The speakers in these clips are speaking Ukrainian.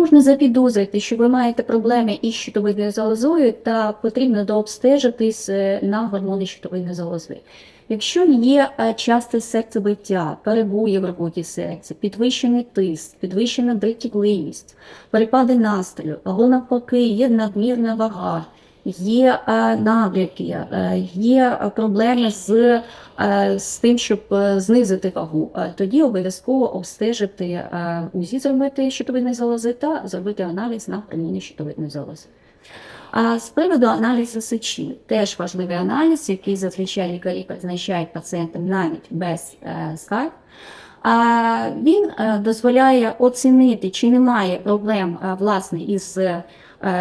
можна запідозрити, що ви маєте проблеми із щитовидною залозою, та потрібно дообстежитись е, на гормони щитовидної залози. Якщо є е, часте серцебиття, перебої в роботі серця, підвищений тиск, підвищена дратівливість, перепади настрою, або навпаки, є надмірна вага, є е, набряки, е, є проблеми з, е, з тим, щоб знизити вагу, тоді обов'язково обстежити УЗІ зробити щитовидної залози та зробити аналіз на гормони щитовидної залози. А з приводу аналізу сечі, теж важливий аналіз, який зазвичай лікарі призначають пацієнтам навіть без. А він е, дозволяє оцінити, чи немає проблем е, власне із е,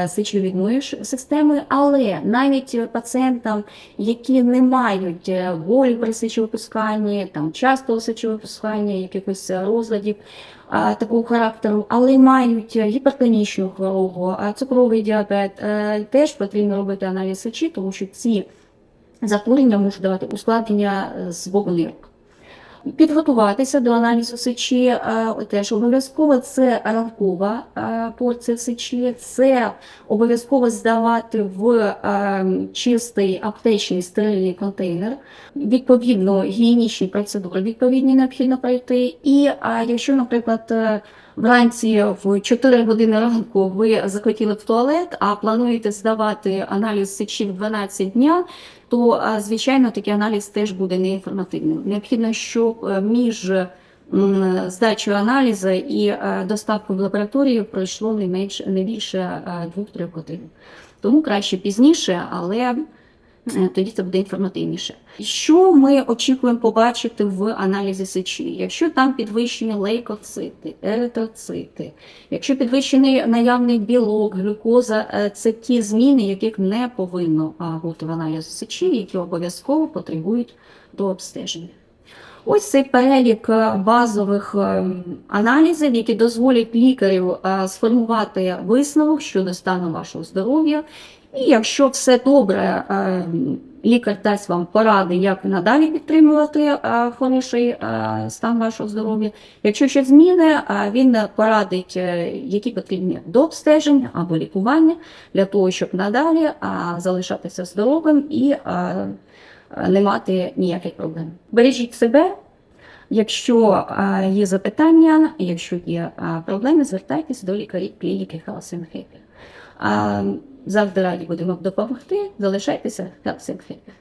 сечовідною системою, але навіть пацієнтам, які не мають болі при сечовипусканні, там частого сечовипускання, якихось розладів такого характеру, але мають гіпертонічну хворобу, цукровий діабет, теж потрібно робити аналіз сечі, тому що ці захворювання можуть давати ускладнення з боку нирок. Підготуватися до аналізу сечі е, теж обов'язково це ранкова е, порція сечі, це обов'язково здавати в е, чистий аптечний стерильний контейнер. Відповідно, гігієнічні процедури відповідні необхідно пройти. І якщо, наприклад, вранці в 4 години ранку ви захотіли в туалет, а плануєте здавати аналіз сечі в 12 дня, то звичайно такий аналіз теж буде неінформативним. Необхідно, щоб е, між м, здачею аналізу і е, доставкою в лабораторію пройшло не менше не більше е, 2-3 годин. Тому краще пізніше, але е, тоді це буде інформативніше. Що ми очікуємо побачити в аналізі сечі? Якщо там підвищені лейкоцити, еритроцити, якщо підвищений наявний білок, глюкоза, е, це ті зміни, яких не повинно бути в аналізі сечі, які обов'язково потребують до обстеження. Ось цей перелік е, базових е, аналізів, які дозволять лікарю е, сформувати висновок щодо стану вашого здоров'я. І якщо все добре, е, лікар дасть вам поради, як надалі підтримувати е, хороший е, стан вашого здоров'я. Якщо щось зміни, він порадить, які потрібні до обстеження або лікування для того, щоб надалі залишатися здоровим і не мати ніяких проблем. Бережіть себе. Якщо є запитання, якщо є проблеми, звертайтеся до лікарів клініки Хелсинхепі. Завжди раді будемо допомогти. Залишайтеся Хелсинхепі.